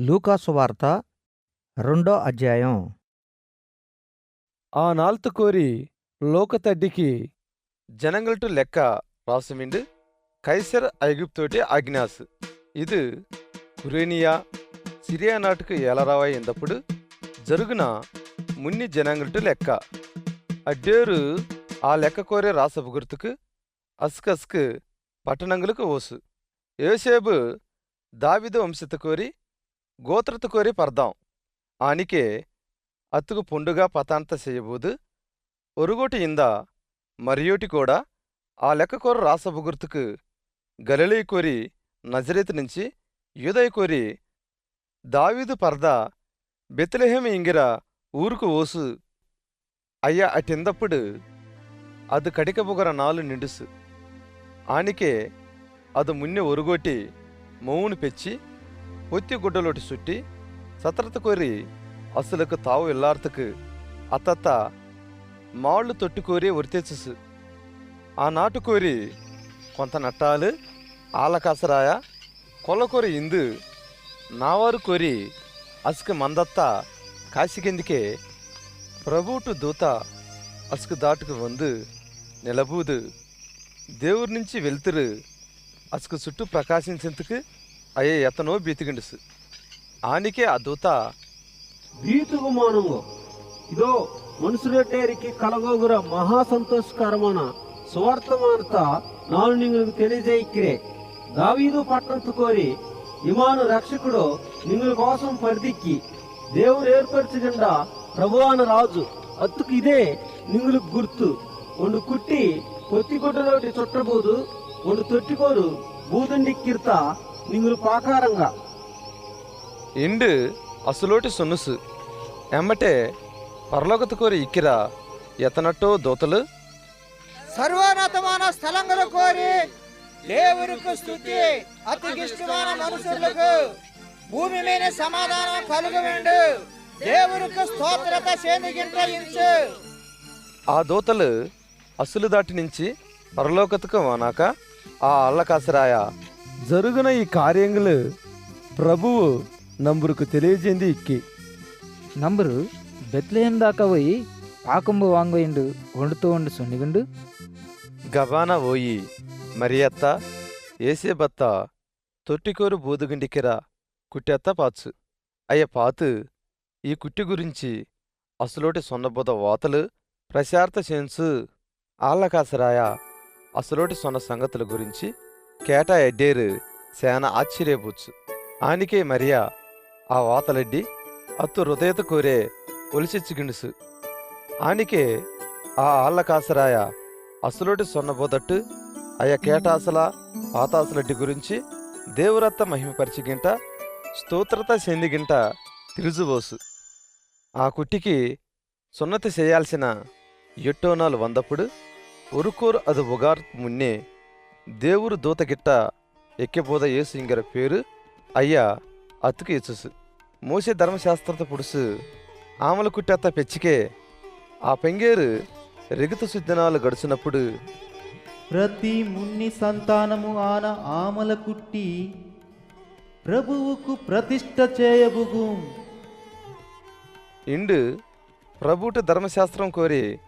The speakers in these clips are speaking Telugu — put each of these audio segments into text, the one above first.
లూకాసు వార్త రెండో అధ్యాయం. ఆ నాల్తు కోరి లోకతడ్డికి జనంగల్టు లెక్క రాసమిండు కైసర్ ఐగుప్తోటి ఆజ్ఞాస్ ఇది కురేనియా సిరియా నాటుకు ఏలరావా ఎందప్పుడు జరుగున మున్ని జనంగల్టు లెక్క. అడ్డేరు ఆ లెక్క కోరే రాసపు గుర్తుకు అస్కస్కు పట్టణంగులకు ఓసు. ఏసేబు దావిద వంశత కోరి గోత్రతు కోరి పర్దాం. ఆనికే అతుకు పుండుగా పతాంత చేయబోదు. ఒరుగోటి ఇంద మరియోటి కూడా ఆ లెక్క కోర రాసపు గలిలీ కోరి నజరేతు నుంచి యూదయ కోరి దావీదు పర్దా బెత్లెహేం ఇంగిర ఊరుకు ఓసు. అయ్యా అటిందప్పుడు అది కడికబుగర నాలు నిండుసు. ఆనికే అది మున్నె ఒరుగోటి మౌను పెచ్చి ఒత్తి గుడ్డలోటి చుట్టి సత్రత కోరి అసలుకు తావు ఇల్లార్తకు అత్తత్త మాళ్ళు తొట్టుకోరి ఒరితెచ్చుసు ఆ నాటు కోరి కొంత నట్టాలు ఆలకాసరాయ కొల్లకోరి ఇందు నావారు కోరి అసుకు మందత్త కాసికెందుకే ప్రభువుటు దూత అసుకు దాటుకు వందు నిలబూదు. దేవుడి నుంచి వెళ్తురు అసుకు చుట్టూ ప్రకాశించేందుకు అయ్యే ఎతనో బీతిగిండుసు. ఆనికే ఆ దూత ಬೀತುಗು ఇదో ಇದೋ కలగోగుర ಕಲಗೋಗುರ ಮಹಾ స్వార్థ వార్త ನಾನು ನಿಮಗೆ ತಿಳಿಯಜೇಯಿಕ್ಕಿರೆ దావీదు పట్టణంతు కోరి ఇమాను రక్షకుడు నిన్నుల కోసం పరిదిక్కి దేవుడు ఏర్పరచకుండా ప్రభువాన రాజు. అత్తుకు ఇదే నింగులు గుర్తు. ఒండు కుట్టి కొత్తి పొత్తిగుడ్డలోటి చుట్టబోదు ఒండు తొట్టికోరు బూదుండి కిర్త. పాకారంగా ఇండు అసలోటి సొన్నుసు ఎమ్మటే పరలోకత కోరి ఇక్కిరా ఎతనట్టో దూతలు? సర్వోన్నతమైన స్థలంలో కోరి దేవునికి స్థుతి అతికిష్టమైన మనుషులకు భూమి మీద సమాధానం కలుగవేండు దేవునికి స్తోత్రత ఇంచు. ఆ దూతలు అసలు దాటి నుంచి పరలోకతకు వానాక ఆ అల్లకాసరాయ జరుగున ఈ కార్యములు ప్రభువు నంబురుకు తెలియజేంది ఇక్కి. నంబరు బెత్లెహేం దాకా పోయి పాకుంబు వాంగోయిండు వండుతూ ఉండు సున్నిగుండు గబాన ఓయి మరియత్త ఏసేబత్త తొట్టికోరు బూదుగుండికిరా కుట్టెత్త పాచు. అయ్య పాతు ఈ కుట్టి గురించి అసలోటి సొన్నబోద వాతలు ప్రశార్త చేన్సు ఆళ్ళకాసరాయ అసలోటి సొన్న సంగతుల గురించి కేటా ఎడ్డేరు సేన ఆశ్చర్యపోచ్చు. ఆనికే మరియా ఆ వాతలడ్డి అత్తు హృదయత కోరే ఒలిచిచ్చుగిండుసు. ఆనికే ఆ ఆళ్ళకాసరాయ అసలుటి సొన్నబోదట్టు అయ్య కేటాసల పాతాసలడ్డి గురించి దేవురత్త మహిమపరిచిగింట స్తోత్రత చెందిగింట తిరుజుబోసు. ఆ కుట్టికి సున్నతి చేయాల్సిన ఎట్టోనాలు వందప్పుడు ఉరుకూరు అది బుగార్ మున్నే దేవురు దూతగిట్ట ఎక్కిపోద యేసు ఇంగర పేరు అయ్యా అతుకు ఇచ్చుసు మోసే ధర్మశాస్త్రత పుడుసు ఆమల కుట్టెత్త పెచ్చికే ఆ పెంగేరు రెగుత సుద్దినాలు గడిచినప్పుడు ప్రతి మున్ని సంతానము ఆన ఆమల కుట్టి ప్రభువుకు ప్రతిష్ట చేయబుగు. ఇండు ప్రభుట ధర్మశాస్త్రం కోరి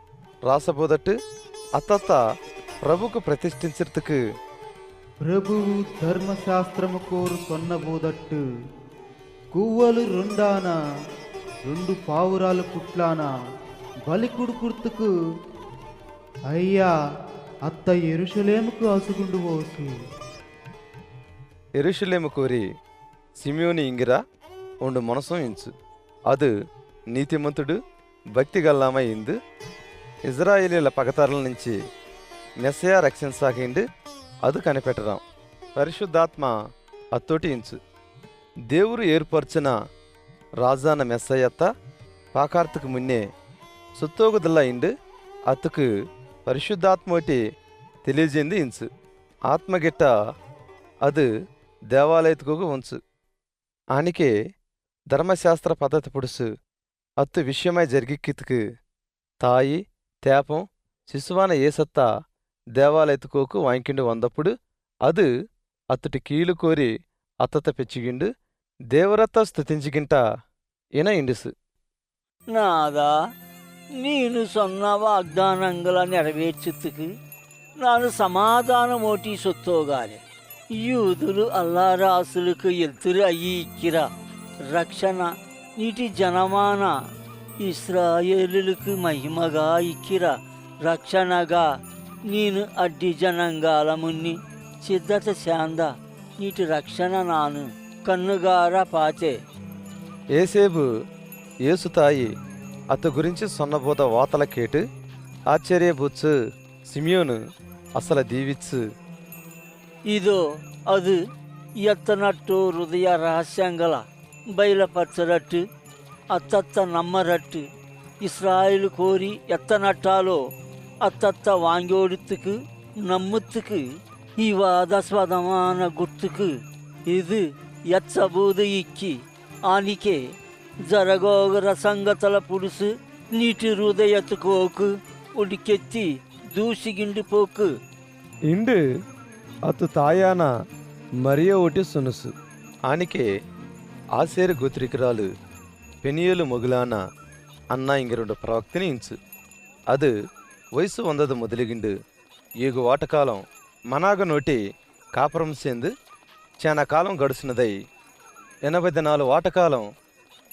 రాసబోదట్టు అత్తత్త ప్రభుకు ప్రతిష్ఠించిర్తుకు ప్రభువు ధర్మశాస్త్రము కోరు సొన్నబోదట్టు. కువ్వలు రెండాన రెండు పావురాలు పుట్లాన బలికుడు కుర్తుకు అయ్యా అత్త ఎరుషలేముకు అసుగుండు పోసు. ఎరుషులేము కోరి సిమియోని ఇంగిరా ఉండు మనసం ఇంచు. అది నీతిమంతుడు భక్తి గల్లామై ఇందు. ఇజ్రాయేలీల పగతరల నుంచి మెస్సయా రక్షించాకిండు అది కనిపెట్టరాం పరిశుద్ధాత్మ అత్తోటి ఇంచు. దేవుడు ఏర్పరచిన రాజాన మెస్సయ్యత్త పాకార్తకు మున్నే సుత్తోగుదల ఇండు అత్తుకు పరిశుద్ధాత్మోటి తెలియజేంది ఇంచు. ఆత్మగిట్ట అది దేవాలయతుకు ఉంచు. ఆనికే ధర్మశాస్త్ర పద్ధతి పుడుసు. అత్తు విషయమై జరిగిక్కితుకు తాయి తేపం శిశువాన ఏసత్తా దేవాలయతుకోకు వాంకిండు వందప్పుడు అది అత్తటి కీలు కోరి అత్తత పెచ్చిగిండు ದೇವರತ್ತ ಸ್ತುತಿಂಚಿಗಿಂಟ ಏನ ಇಂಡಿಸು ನಾದಾ ನೀನು ಸೊನ್ನ ವಾಗ್ದಾನಗಳ ನೆರವೇರ್ಚುತ್ತಕ್ಕೆ ನಾನು సమాధానం ఓటి సొత్తోగాలి యూదులు అల్లారాసులకు ఎల్తురు అయ్యి ఇక్కిరా రక్షణ నీటి జనమాన ఇస్రాయేలులకు మహిమగా ఇక్కిరా రక్షణగా నేను అడ్డి జనంగాలమున్ని సిద్ధత శాంద నీటి రక్షణ నాను కన్నుగార పాతే ఏసేబు యేసు తాయి అత గురించి సొన్నబోత వాతల కేటు ఆశ్చర్యబుచ్చు సిమియోను అసలు దీవిచ్చు. ఇదో అది ఎత్తనట్టు హృదయ రహస్యంగల బయలుపరచరట్టు అత్తత్త నమ్మరట్టు ఇస్రాయిల్ కోరి ఎత్తనట్టాలో అత్తత్త వాంగోడుతుకు నమ్ముతుకు ఈ వాదస్వదమాన గుర్తుకు ఇది ఎచ్చబూదు ఇక్కి ఆనికే జరగోగర సంగతల పుడుసు నీటి హృదయతుకోకు ఉడికెత్తి దూసిగిండిపోకు ఇండు అతు తాయాన మరియ ఒకటి సునుసు ఆనికే ఆసేరు గోత్రికురాలు పెనియలు మొగులాన అన్న ఇంగరుండు ప్రవక్తిని ఇంచు అది వయసు వందదు మొదలిగిండు. ఏగు వాటకాలం మనాగ నోటి కాపురం సేందు చాలా కాలం గడుచున్నదై ఎనభై దినాలు వాటకాలం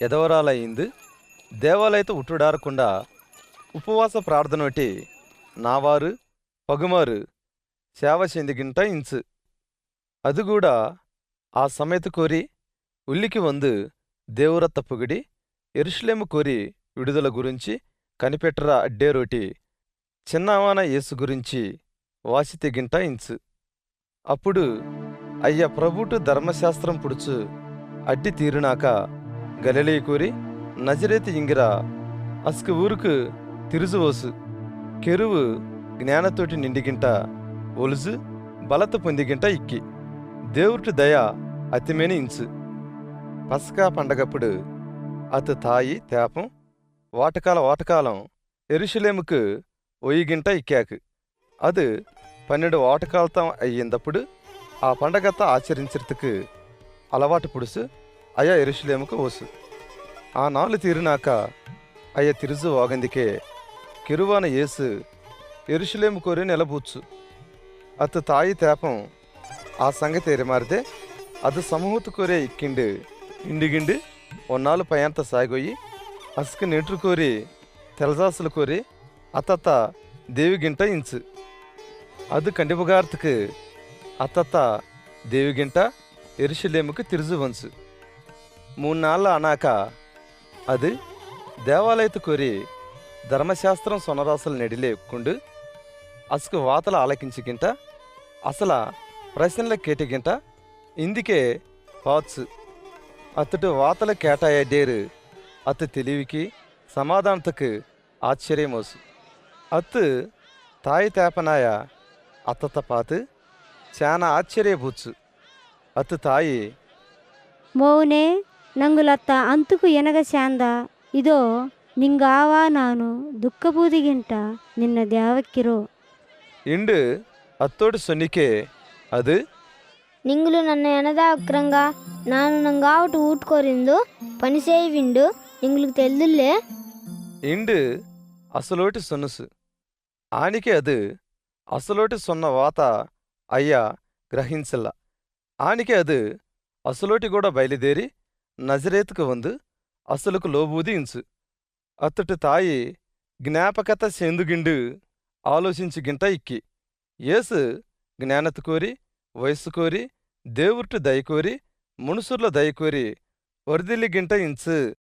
ఎదవరాలయ్యింది దేవాలయత ఉట్టుడారకుండా ఉపవాస ప్రార్థనోటి నావారు పగుమారు సేవ చెందిగింట ఇంచు. అది కూడా ఆ సమయత కోరి ఉల్లికి వందు దేవురత్త పొగిడి ఎరుషులేము కోరి విడుదల గురించి కనిపెట్టరా అడ్డేరోటి చిన్నవాన యేసు గురించి వాసి గింట ఇంచు. అప్పుడు అయ్య ప్రభుటు ధర్మశాస్త్రం పుడుచు అడ్డి తీరునాక గలిలీ కూరి నజరేతి ఇంగిర అస్కు ఊరుకు తిరుజువోసు కెరువు జ్ఞానతోటి నిండిగింట ఒలుజు బలత పొందిగింట ఇక్కి. దేవుటి దయ అతిమేని ఇంచు. పసకా పండగప్పుడు అతు తాయి తేపం వాటకాల వాటకాలం ఎరుషులేముకు ఒయ్యి గింట ఇక్కాకు. అది పన్నెండు ఓటకాలతం అయ్యిందప్పుడు ఆ పండగత ఆచరించటకు అలవాటు పుడుసు అయా ఎరుషులేముకు ఓసు ఆ నాలు తీరినాక అయ్య తిరుజు వాగందికే కిరువాన ఏసు ఎరుషులేము కోరి నిలబూచు అత తాయి తేపం ఆ సంగతి ఎరిమారితే అది సమూహత కోరే ఇక్కిండు ఇండిగిండి ఒన్నాళ్ళు పయంత సాగోయి అసుకు నెట్రు కోరి తెలజాసులు కోరి ಅತ್ತತ್ತ ದೇವಿಗಿಂಟ ಇಂಚು ಅದು ಕಂಡಿಬುಗಾರ್ತಕ್ಕೆ అత్తత్త దేవిగింట ఎరుషులేముకు తిరుజు వంచు మూడు నాళ్ళ అనాక అది దేవాలయత కోరి ధర్మశాస్త్రం సొనరాసులు నెడిలే ఎక్కుండు అసుకు వాతలు ఆలకించుగింట అసల ప్రశ్నల కేటిగింట ఇందుకే పాత్సు అతడు వాతల కేటాయడ్డేరు అతు తెలివికి సమాధానతకు ఆశ్చర్యమోసు అత్తు తాయి తేపనాయ అత్తత పాతు చాలా ఆశ్చర్యబూచ్చు అత్తు తాయి ಮೌನೆ ನಂಗುಲತ್ತ ಅಂತುಕು ಎನಗ ಶಾಂದ ಇದೋ ನಿಂಗಾವ ನಾನು ದುಃಖಬೂದಿಗಿಂಟ ನಿನ್ನ ದ್ಯಾವಕ್ಕಿರೋ ఇండు అత్తోడు సొన్నికే అది ನಿಂಗುಲು ನನ್ನ ಎನದ ಅಕ್ರಂಗ ನಾನು ನಂಗಾವಟು ಊಟ್ಕೋರಿಂದು పనిసేయవిండు నింగులకు తెలుదులే ఇండు అసలోటి సొన్నుసు ఆనికి అది అసలోటి సొన్న వాత అయ్యా గ్రహించల్ల. ఆనికి అది అసలోటి కూడా బయలుదేరి నజరేతుకు వందు అసలుకు లోబూది ఇంచు. అత్తటి తాయి జ్ఞాపకత సేందుగిండు ఆలోచించి గింట ఇక్కి. ఏసు జ్ఞానత కోరి వయస్సు కోరి దేవుర్టు దయకోరి మునుసుర్ల దయకోరి వరదిల్లి గింట ఇంచు